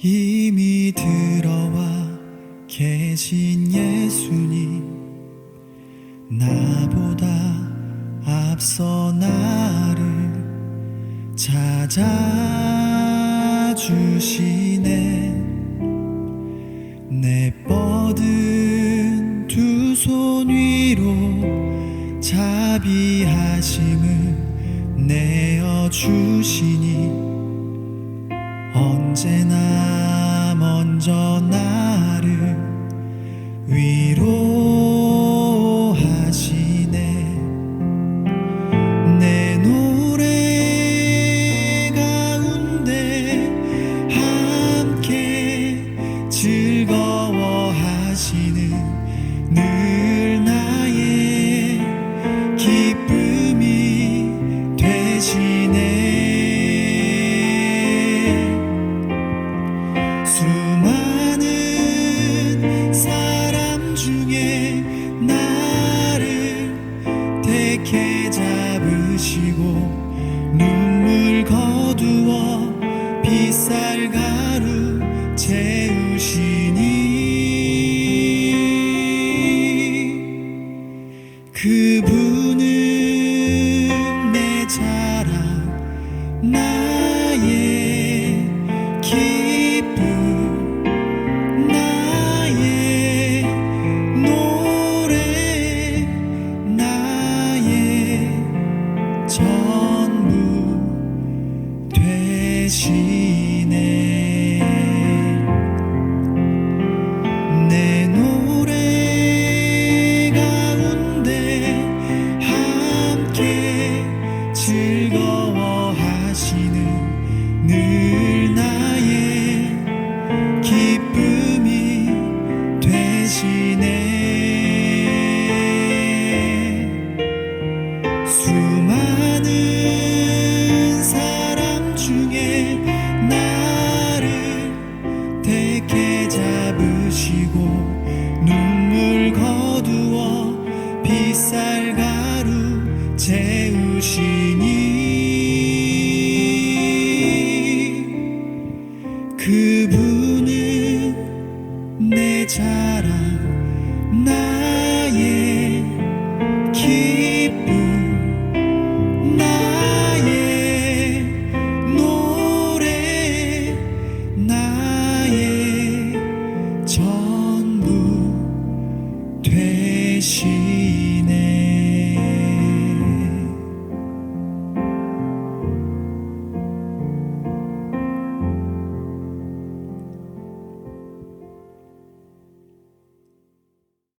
이미 들어와 계신 예수님 나보다 앞서 나를 찾아주시네. 내 뻗은 두 손 위로 자비하심을 내어 주시니 언제나 먼저 나 나를 택해 잡으시고 눈